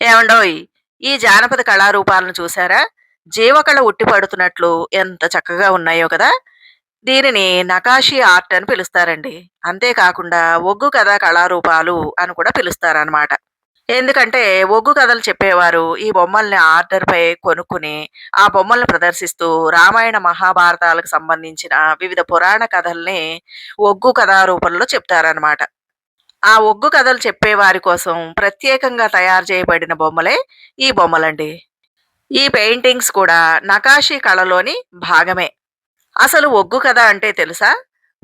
ఏమండోయ్ ఈ జానపద కళారూపాలను చూసారా జీవకళ ఉట్టిపడుతున్నట్లు ఎంత చక్కగా ఉన్నాయో కదా? దీనిని నకాషీ ఆర్ట్ అని పిలుస్తారండి. అంతేకాకుండా ఒగ్గు కథ కళారూపాలు అని కూడా పిలుస్తారనమాట ఎందుకంటే ఒగ్గు కథలు చెప్పేవారు ఈ బొమ్మల్ని ఆర్డర్పై కొనుక్కుని ఆ బొమ్మల్ని ప్రదర్శిస్తూ రామాయణ మహాభారతాలకు సంబంధించిన వివిధ పురాణ కథల్ని ఒగ్గు కథారూపంలో చెప్తారనమాట ఆ ఒగ్గు కథలు చెప్పేవారి కోసం ప్రత్యేకంగా తయారు చేయబడిన బొమ్మలే ఈ బొమ్మలండి. ఈ పెయింటింగ్స్ కూడా నకాషీ కళలోని భాగమే. అసలు ఒగ్గు కథ అంటే తెలుసా?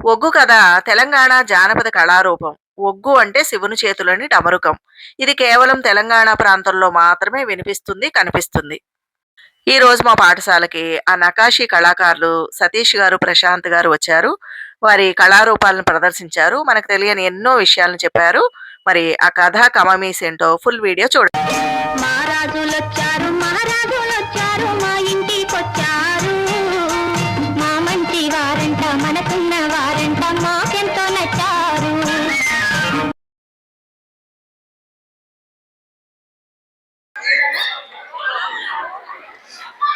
ఒగ్గు కథ తెలంగాణ జానపద కళారూపం. ఒగ్గు అంటే శివుని చేతులని డమరుకం. ఇది కేవలం తెలంగాణ ప్రాంతంలో మాత్రమే వినిపిస్తుంది, కనిపిస్తుంది. ఈ రోజు మా పాఠశాలకి ఆ నకాషీ కళాకారులు సతీష్ గారు, ప్రశాంత్ గారు వచ్చారు. వారి కళారూపాలను ప్రదర్శించారు. మనకు తెలియని ఎన్నో విషయాలను చెప్పారు. మరి ఆ కథ కమమీస్ ఏంటో ఫుల్ వీడియో చూడండి.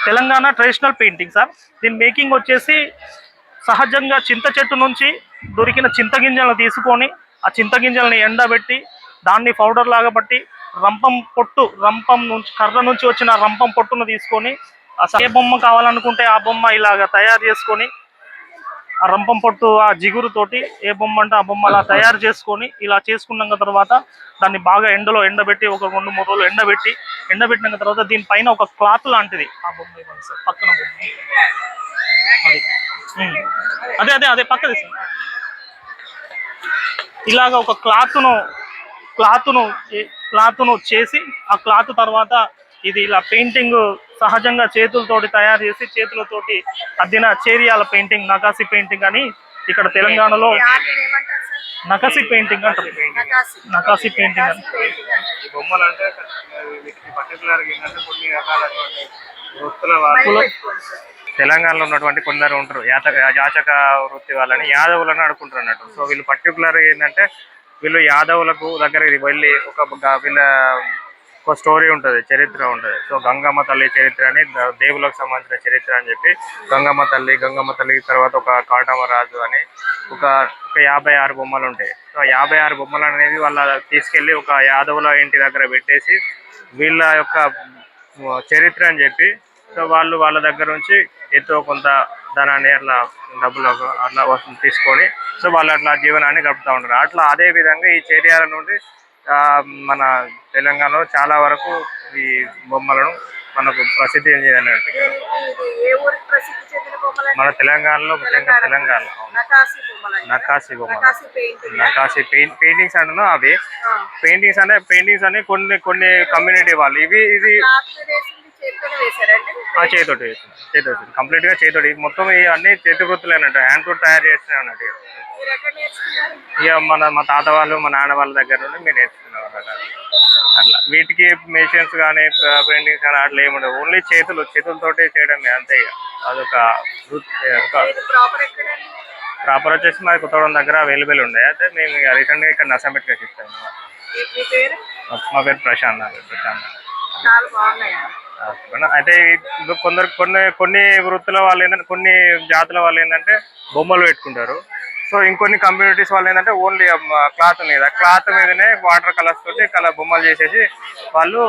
తెలంగాణ ట్రెడిషనల్ పెయింటింగ్ సార్ దీని మేకింగ్ వచ్చేసి సహజంగా చింత చెట్టు నుంచి దొరికిన చింతగింజలను తీసుకొని ఆ చింతగింజల్ని ఎండబెట్టి దాన్ని పౌడర్ లాగా బట్టి రంపం పొట్టు రంపం నుంచి కర్ర నుంచి వచ్చిన రంపం పొట్టును తీసుకొని అసలు ఏ బొమ్మ కావాలనుకుంటే ఆ బొమ్మ ఇలాగ తయారు చేసుకొని ఆ రంపం పొట్టు ఆ జిగురుతోటి ఏ బొమ్మ అంటే ఆ బొమ్మ అలా తయారు చేసుకొని ఇలా చేసుకున్నాక తర్వాత దాన్ని బాగా ఎండలో ఎండబెట్టి ఒక రెండు మూడు రోజులు ఎండబెట్టి ఎండబెట్టిన తర్వాత దీనిపైన ఒక క్లాత్ లాంటిది. ఆ బొమ్మ ఇవ్వండి సార్ పక్కన బొమ్మ. అది. అదే అదే అదే పక్కది సార్. ఇలాగ ఒక క్లాత్ను క్లాత్ను క్లాత్ను చేసి ఆ క్లాత్ తర్వాత ఇది ఇలా పెయింటింగ్ సహజంగా చేతులతోటి తయారు చేసి చేతులతోటి అద్దిన చేరియాల పెయింటింగ్ నకాసి పెయింటింగ్ అని ఇక్కడ తెలంగాణలో నకాసి పెయింటింగ్ అంటారు. నకాసి పెయింటింగ్. అని ఈ బొమ్మలు అంటే వీటికి పర్టికులర్ ఏంటంటే కొన్ని రకాలైనటువంటి వృత్తుల వాళ్ళు తెలంగాణలో ఉన్నటువంటి కొందరు ఉంటారు. యాచక యాచక వృత్తి వాళ్ళని యాదవులను అనుకుంటారు అన్నట్టు. సో వీళ్ళు పర్టికులర్ ఏంటంటే వీళ్ళు యాదవులకు దగ్గర వెళ్ళి ఒక గ- వీళ్ళ ఒక స్టోరీ ఉంటుంది చరిత్ర ఉంటుంది. సో గంగమ్మ తల్లి చరిత్ర అని దేవులకు సంబంధించిన చరిత్ర అని చెప్పి గంగమ్మ తల్లి గంగమ్మ తల్లి తర్వాత ఒక కాటమ రాజు అని ఒక ఒక యాభై ఆరు బొమ్మలు ఉంటాయి. సో యాభై ఆరు బొమ్మలు అనేది వాళ్ళ తీసుకెళ్ళి ఒక యాదవుల ఇంటి దగ్గర పెట్టేసి వీళ్ళ యొక్క చరిత్ర అని చెప్పి సో వాళ్ళు వాళ్ళ దగ్గర నుంచి ఎంతో కొంత ధనాన్ని అట్లా డబ్బులు అట్లా తీసుకొని సో వాళ్ళు అట్లా జీవనాన్ని గడుపుతూ ఉంటారు. అట్లా అదే విధంగా ఈ చర్యల నుండి మన తెలంగాణలో చాలా వరకు ఈ బొమ్మలను మనకు ప్రసిద్ధి చెందినట్టు మన తెలంగాణలో ముఖ్యంగా తెలంగాణ. నకాసి బొమ్మ నకాసి పెయింట్ పెయింటింగ్స్ అంటున్నా అవి. పెయింటింగ్స్ అంటే పెయింటింగ్స్ అని కొన్ని కొన్ని కమ్యూనిటీ వాళ్ళు. ఇవి ఇది ఆ చేతోటి వేసిన చేతి కంప్లీట్గా ఇది మొత్తం అన్ని చేతి వృత్తులు అన్నట్టు హ్యాండ్తో తయారు చేస్తున్నాయి అన్నట్టు. ఇక మన మా తాత వాళ్ళు మా నాన్న వాళ్ళ దగ్గర నుండి మేము నేర్చుకున్నాం అన్నమాట. అట్లా. వీటికి మెషిన్స్ కానీ పెయింటింగ్స్ కానీ అట్లా ఏముండవు ఓన్లీ చేతులు చేతులతోటి చేయడమే అంతే ఇక. అదొక ప్రాపర్ వచ్చేసి మాది కొత్తగూడెం దగ్గర అవైలబుల్ ఉండే. అయితే మేము ఇక రీసెంట్గా ఇక్కడ నర్సంపేటకి వచ్చేసాము మా పేరు? ప్రశాంత్ ప్రశాంత్. ఇప్పుడు కొందరు కొన్ని కొన్ని వృత్తుల వాళ్ళు ఏంటంటే కొన్ని జాతుల వాళ్ళు ఏంటంటే బొమ్మలు పెట్టుకుంటారు. సో ఇంకొన్ని కమ్యూనిటీస్ వాళ్ళు ఏంటంటే ఓన్లీ క్లాత్ మీద. క్లాత్ మీదనే వాటర్ కలర్స్ తోటి కలర్ బొమ్మలు చేసేసి వాళ్ళు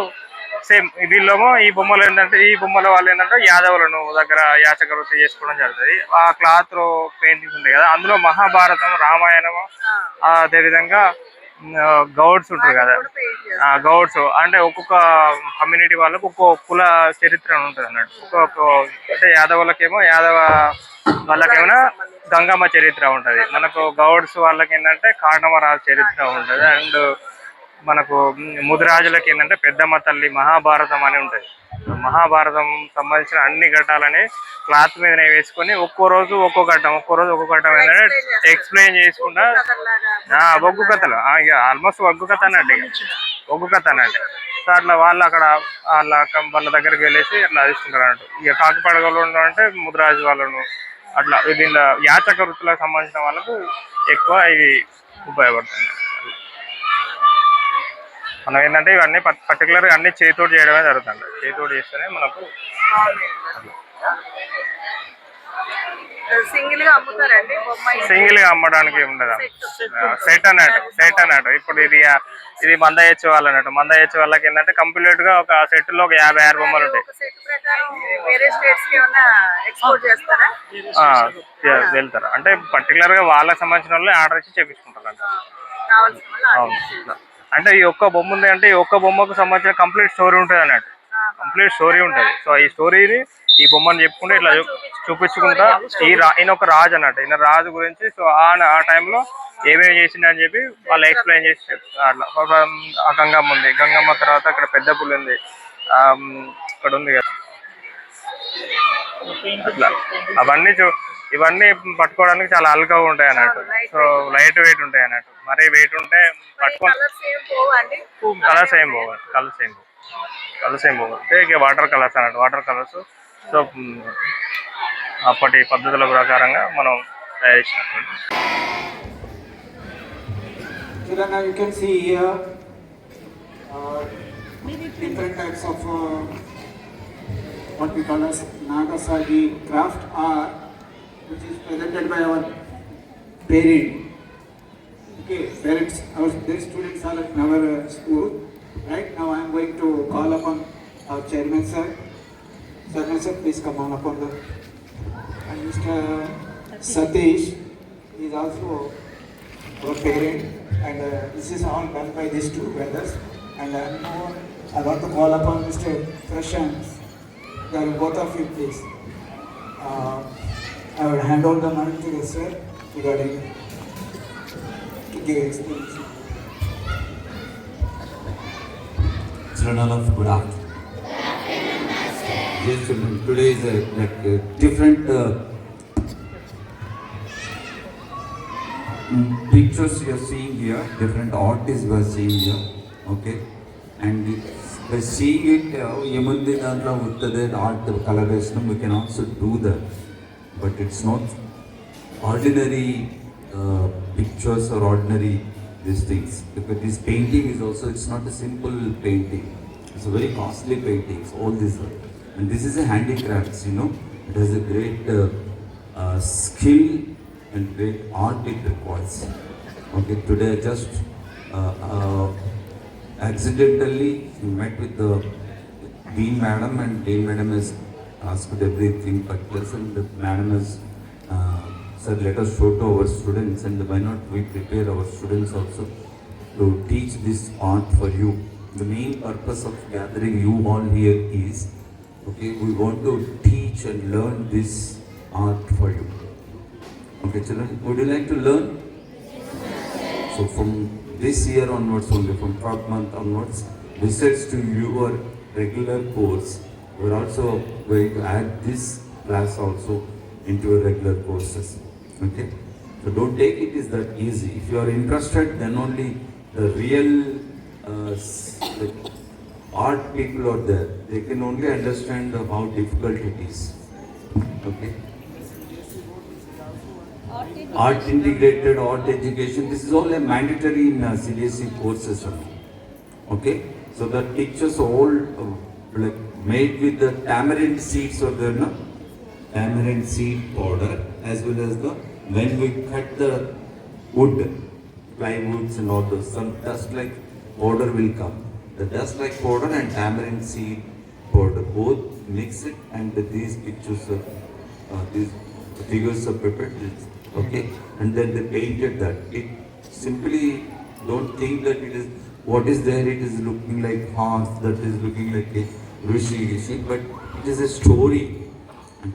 సేమ్ వీళ్ళేమో ఈ బొమ్మలు ఏంటంటే ఈ బొమ్మల వాళ్ళు ఏంటంటే యాదవులను దగ్గర యాచక వృత్తి చేసుకోవడం జరుగుతుంది. ఆ క్లాత్ పెయింటింగ్స్ ఉంటాయి కదా అందులో మహాభారతం రామాయణం ఆ, అదేవిధంగా గౌడ్స్ ఉంటారు కదా. ఆ, గౌడ్స్. అంటే ఒక్కొక్క కమ్యూనిటీ వాళ్ళకు ఒక్కొక్క కుల చరిత్ర ఉంటుంది అన్నట్టు. ఒక్కొక్క అంటే యాదవులకేమో యాదవ వాళ్ళకేమో గంగమ్మ చరిత్ర ఉంటుంది. మనకు గౌడ్స్ వాళ్ళకి ఏంటంటే కాటమరాజు చరిత్ర ఉంటుంది. అండ్ మనకు ముదిరాజులకి ఏంటంటే పెద్దమ్మ తల్లి మహాభారతం అని ఉంటుంది. మహాభారతం సంబంధించిన అన్ని ఘట్టాలని క్లాత్ మీద వేసుకొని ఒక్కో రోజు ఒక్కో ఘట్టం ఒక్కో రోజు ఒక్కో ఘట్టం ఏంటంటే ఎక్స్ప్లెయిన్ చేసుకుంటా. ఆ, ఒగ్గు కథలు. ఇక ఆల్మోస్ట్ ఒగ్గు కథ అన్నట్టు ఒగ్గు కథ అన్నట్టు. సో అట్లా వాళ్ళు అక్కడ వాళ్ళ వాళ్ళ దగ్గరికి వెళ్ళేసి అట్లా తీసుకుంటారు అన్నట్టు. ఇక కాకిపడగలు అంటే ముద్రాజు వాళ్ళను అట్లా దీనిలో యాచక వృత్తులకు సంబంధించిన వాళ్ళకు ఎక్కువ ఇది ఉపయోగపడుతుంది. మనం ఏంటంటే ఇవన్నీ పర్టికులర్గా అన్ని చేతితోటి చేయడమే జరుగుతుంది. చేతితోటి చేస్తేనే మనకు సింగిల్గా అమ్ముతారండి బొమ్మ సింగిల్గా అమ్మడానికి ఉండదు. సెట్ అన్నట్టు సెట్ అన్నట్టు. ఇప్పుడు ఇది ఇది మంద వేచ్చే వాళ్ళు అన్నట్టు. మంద వేచ్చే వాళ్ళకి ఏంటంటే కంప్లీట్గా ఒక సెట్లో ఒక యాభై ఆరు బొమ్మలు ఉంటాయి. వెళ్తారు. అంటే పర్టికులర్గా వాళ్ళకి సంబంధించిన వాళ్ళు ఆర్డర్ ఇచ్చి చేపించుకుంటారు అంట అవును. అంటే ఈ ఒక్క బొమ్మ ఉంది అంటే ఈ ఒక్క బొమ్మకు సంబంధించిన కంప్లీట్ స్టోరీ ఉంటుంది అన్నట్టు. కంప్లీట్ స్టోరీ ఉంటుంది. సో ఈ స్టోరీని ఈ బొమ్మను చెప్పుకుంటే ఇట్లా చూపించుకుంటా. ఈ ఈయన ఒక రాజు అన్నట్టు. ఈయన రాజు గురించి సో ఆ ఆ టైంలో ఏమేమి చేసింది అని చెప్పి వాళ్ళు ఎక్స్ప్లెయిన్ చేసి చెప్తారు. అట్లా. ఆ గంగమ్మ ఉంది. గంగమ్మ తర్వాత అక్కడ పెద్ద పులి ఉంది. ఇక్కడ ఉంది కదా. అట్లా. అవన్నీ చూ ఇవన్నీ పట్టుకోవడానికి చాలా అల్కగా ఉంటాయి అన్నట్టు. సో లైట్ వెయిట్ ఉంటాయి అన్నట్టు. మరీ వెయిట్ ఉంటే పట్టుకొని కలర్స్ ఏం పోవండి? కలర్స్ ఏం పోవాలి కలర్స్ ఏం పోవు. కలర్స్ ఏం పోవు. అంటే ఇక వాటర్ కలర్స్ అన్నట్టు వాటర్ కలర్స్ సో అప్పటి పద్ధతుల ప్రకారంగా మనం తయారు చేసినట్టు Here now you can see here uh, different types of uh, what we call as Nagasaki craft art, which is presented by our parent. Okay, parents, our their students are in our uh, school. Right now, I am going to call upon our chairman sir. Chairman sir, please come on upon the. And Mr. Satish is also our parent, and uh, this is all done by these two brothers. And uh, I want to call upon Mr. Prashant. Both of you, please. Uh, I will hand over the mic to the sir regarding to give explanation. Journal of Good Yes, today is a, like a different uh, pictures you are seeing here, different artists were seeing here, okay? And by seeing it, uh, Yamundi Dantla Uttade, art coloration, we can also do that. But it's not ordinary uh, pictures or ordinary these things. Because this painting is also it's not a simple painting. It's a very costly paintings all are. And this is a handicrafts you know. It has a great uh, uh, skill and great art it requires. Okay today I just uh, uh, accidentally met with the dean madam and dean madam has asked everything particulars and the madam has uh, said let us show to our students and why not we prepare our students also to teach this art for you. The main purpose of gathering you all here is, okay, we want to teach and learn this art for you. Okay, children, would you like to learn? So from this year onwards only, from third month onwards, besides to your regular course, we're also going to add this class also into your regular courses. Okay? So don't take it is that easy. If you are interested, then only the real uh, art people are there. They can only understand how difficult it is. Okay? art integrated art education this is all a mandatory in uh, CBSE courses okay so the are all uh, like made with the tamarind seeds or the no? tamarind seed powder as well as the when we cut the wood plywoods and all those some dust like powder will come the dust like powder and tamarind seed powder both mix it and these pictures are uh, these figures are prepared, okay, and then they painted that. It simply don't think that it is what is there. It is looking like horse, that is looking like a rishi, rishi, but it is a story. And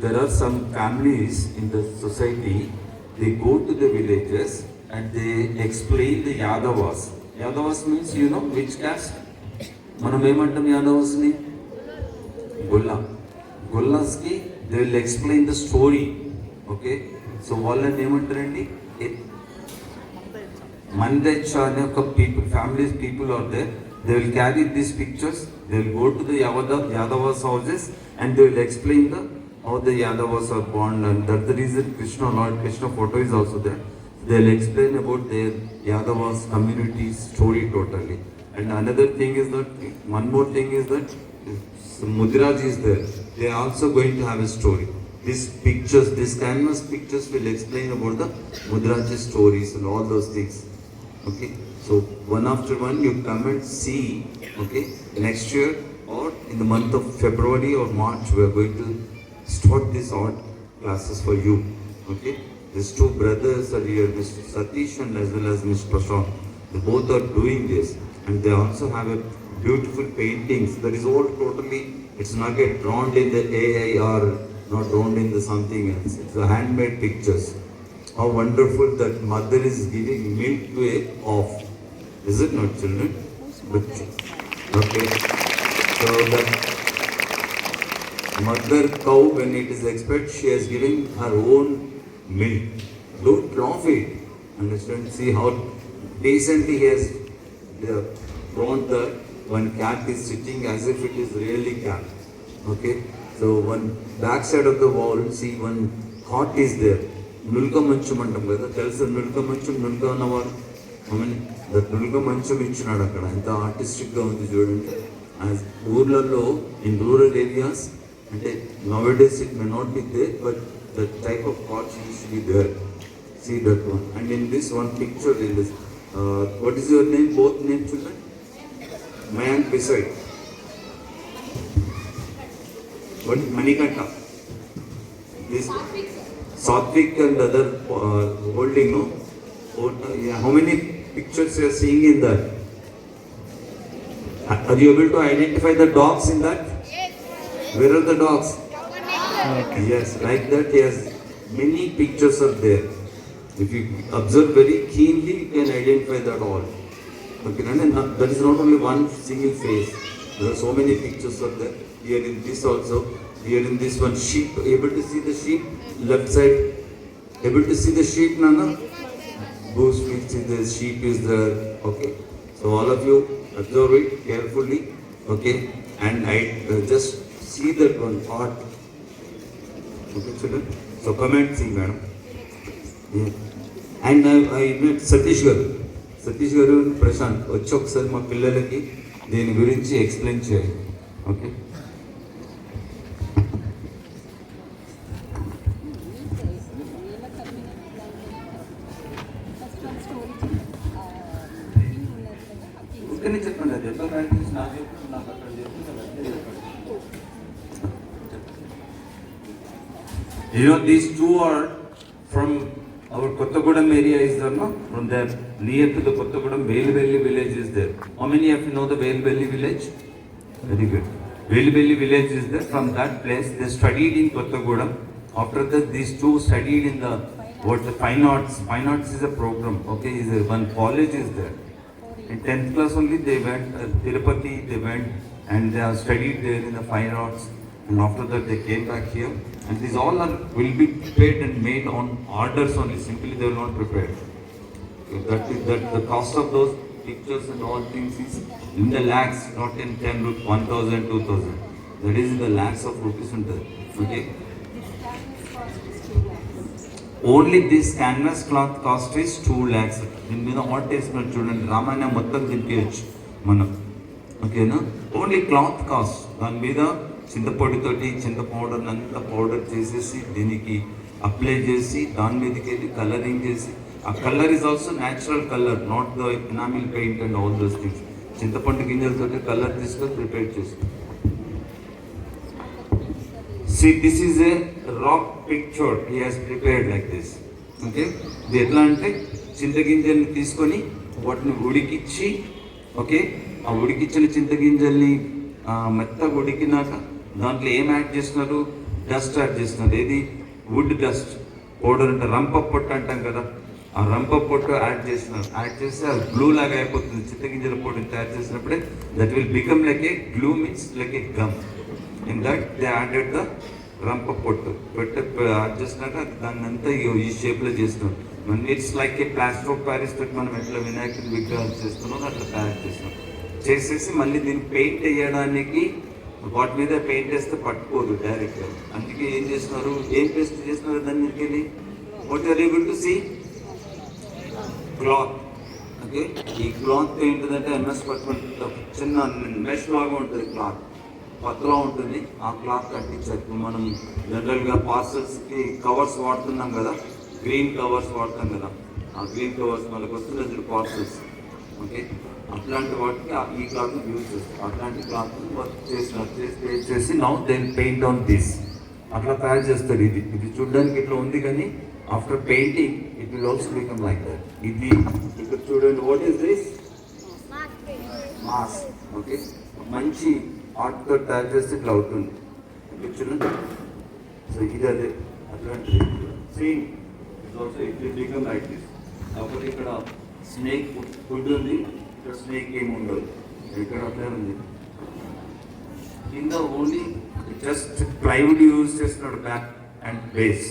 there are some families in the society. They go to the villages and they explain the Yadavas. Yadavas means you know which caste? మనం ఏమంటాం యాదవ్స్ని Golla గొల్లాస్కి they will explain the story okay so వాళ్ళని ఏమంటారండి మందెచ్చ అనే ఒక people families people are they They will carry these pictures, they will go to the Yadava's houses and they will explain the, how the Yadavas are born and that the reason Krishna, Lord Krishna photo is also there. They will explain about their Yadava's community story totally. And another thing is that, one more thing is that uh, Mudiraj is there. They are also going to have a story. These pictures, these canvas pictures will explain about the Mudiraj's stories and all those things. Okay so one after one you come and see, okay, next year or in the month of February or March, we are going to start this art classes for you. Okay, these two brothers are here, Mr. Satish and as well as Mr. Prashant. They both are doing this and they also have a beautiful paintings that is all totally, it's not get drawn in the AI or not drawn in the something else. It's a handmade pictures. How wonderful that mother is giving milk to a off. Is it not children? But, okay. So that mother cow when it is expected she has given her own milk. Don't laugh it. Understand? See how decently he has uh, drawn the one cat is sitting as if it is really cat. Okay. So one back side of the wall, see one cot is there. నుల్క మంచం అంటాం కదా తెలుసు నుల్క మంచం నుల్క అన్నవారు నుల్క మంచం ఇచ్చినాడు అక్కడ. ఎంత ఆర్టిస్టిక్గా ఉంది చూడండి. ఊర్లలో ఇన్ రూరల్ ఏరియాస్ అంటే now days it may not be there but the type of cots use be there see that one and in this one picture in this what is your name both name children Mayank beside. What Manikanta? This Satvik. And other uh, holding, no? What, uh, yeah, how many pictures you are seeing in that? Are you able to identify the dogs in that? Yes. Where are the dogs? Yes, like that, yes. Many pictures are there. If you observe very keenly, you can identify that all. Okay, and that is not only one single face. There are so many pictures of that. Here in this also, here in this one sheep. Able to see the sheep left side. Able to see the sheep, Nana. Goose will see the sheep is there. Okay. So all of you observe it carefully. Okay, and I uh, just see that one part. Okay, children. So comment, see, madam. Yeah. And I met Satish గారు సతీష్ గారు ప్రశాంత్ వచ్చి ఒకసారి మా పిల్లలకి దీని గురించి explain చేయాలి okay From there, near to the Kottagudam, Velibelli village is there. How many of you know the Velibelli village? Very good. Velibelli village is there. From that place, they studied in Kottagudam. After that, these two studied in the, what, the fine arts. Fine arts is a program, okay? Is a, one college is there. In 10th class only they went, uh, Tirupati, they went and they studied there in the fine arts. And after that they came back here. And these all are, will be prepared and made on orders only. Simply they will not prepare. That is, that the cost of those pictures and all things is in the lakhs, not in 10 rupees, 1000, 2000. That is in the lakhs of rupees and uh, okay? Only this canvas cloth cost is two lakhs దీని మీద hot వేసినట్టు చూడండి రామాయణం మొత్తం తిప్పేయచ్చు మనం ఓకేనా only cloth cost దాని మీద చింతపొడితోటి చింత పౌడర్ అంతా పౌడర్ చేసేసి దీనికి అప్లై చేసి దాని మీదకి వెళ్ళి కలరింగ్ చేసి ఆ colour is also natural colour not the enamel paint and all those things చింతపండు గింజలతోటి కలర్ తీసుకొని ప్రిపేర్ చేస్తాం. See this is a rock picture he has prepared like this okay ఇది ఎట్లా అంటే చింతగింజల్ని తీసుకొని వాటిని ఉడికిచ్చి ఓకే ఆ ఉడికిచ్చిన చింతగింజల్ని మెత్తగా ఉడికినాక దాంట్లో ఏం యాడ్ చేస్తున్నారు? డస్ట్ యాడ్ చేస్తున్నారు. ఏది? వుడ్ డస్ట్ పౌడర్ అంటే రంప పొట్టు అంటాం కదా. ఆ రంప పొట్టు యాడ్ చేస్తున్నారు యాడ్ చేస్తే అది గ్లూ లాగా అయిపోతుంది. చిత్తగింజల పొట్టు తయారు చేసినప్పుడే that will become like a glue means like a gum in that they added the రంప పొట్టు. పెట్ట యాడ్ చేసినాక దాన్ని అంతా ఈ- షేప్లో చేస్తున్నాం మన it's like a plaster of Paris తోటి మనం ఎట్లా వినాయకుడి విగ్రహాలు చేస్తున్నాం అట్లా తయారు చేస్తున్నాం చేసేసి మళ్ళీ దీన్ని పెయింట్ వేయడానికి వాటి మీద పెయింట్ వేస్తే పట్టుకోదు డైరెక్ట్ అందుకే ఏం చేస్తున్నారు ఏం పేస్ట్ చేస్తున్నారు దాని మీదకి వెళ్ళి what are able to see cloth. Okay? ఈ క్లాత్ ఏంటిదంటే ఎంఎస్ పట్టుకుంటే చిన్న మెష్ లాగా ఉంటుంది క్లాత్. పతలా ఉంటుంది. ఆ క్లాత్ కట్టించారు. ఇప్పుడు మనం జనరల్గా పార్సల్స్కి కవర్స్ వాడుతున్నాం కదా? గ్రీన్ కవర్స్ వాడతాం కదా? ఆ గ్రీన్ కవర్స్ మనకు వస్తుంది పార్సల్స్. ఓకే? అట్లాంటి వాటికి ఆ- ఈ క్లాత్ యూజ్ చేస్తాం అట్లాంటి క్లాత్ వర్క్ చేసినారు చేసి చేసి now then paint on this అట్లా తయారు చేస్తారు ఇది. ఇది చూడడానికి ఇట్లా ఉంది కానీ after painting it will also become like that ఇది ఇక్కడ చూడండి what is this mass okay మంచి ఆర్ట్తో తయారు చేస్తే ఇట్లా అవుతుంది. ఇక్కడ చూడండి సో ఇది అదే. అట్లాంటిది. Same it also it will become like this కాకపోతే ఇక్కడ స్నేక్ ఫుడ్ ఉంది. ఇక్కడ స్నేక్ ఏమి ఉండదు. ఇక్కడ అట్లే ఉంది. కింద ఓన్లీ జస్ట్ ప్లైవుడ్ యూజ్ చేస్తున్నాడు back and base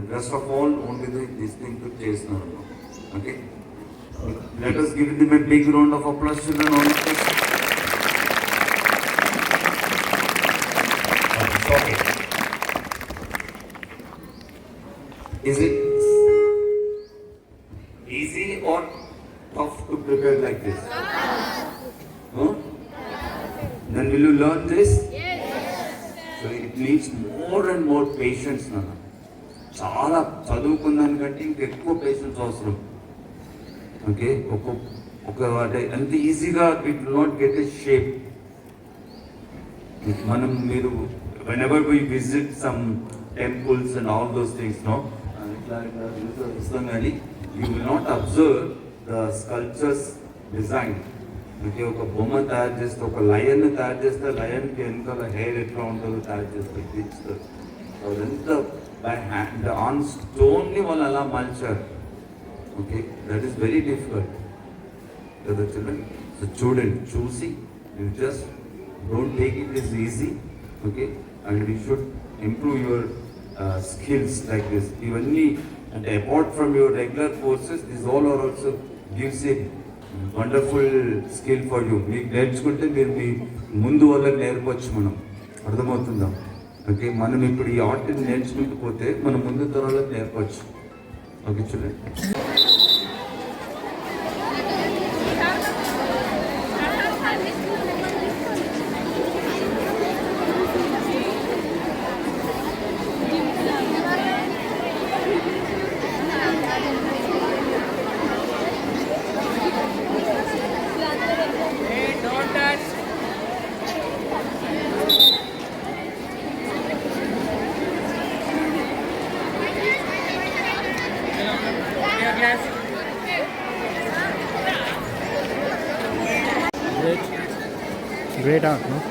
Best of all, only the, this thing to chase now. Okay? Let us give them a big round of applause, children. All. Is it ఎక్కువ అవసరం. Okay? ఒక ఒక అంటే అంత ఈజీగా with not get a shape. మనం మీరు when ever we visit some temples and all those things no ఇట్లా ఇట్లా కానీ you will not observe the sculptures design okay? ఒక బొమ్మ తయారు చేస్తే ఒక లయన్ తయారు చేస్తే లయన్కి వెనకాల హెయిర్ ఎట్లా ఉంటుందో తయారు చేస్తే తీస్తారు అదంతా బై హ్యాండ్ ఆన్ స్టోన్ని వాళ్ళు అలా మలిచారు. Okay that is very difficult కదా చిల్డ్రన్ సో చూడండి చూసి you just don't take it is easy okay and you should improve your skills like this ఇవన్నీ అంటే apart from your regular courses this all are also gives a wonderful skill for you మీకు నేర్చుకుంటే మీరు మీ ముందు వల్ల నేర్పచ్చు మనం. అర్థమవుతుందా? Okay మనం ఇప్పుడు ఈ ఆర్ట్ని నేర్చుకుంటూ పోతే మనం ముందు తరాలకు నేర్పచ్చు. ఓకే చూడండి Right on.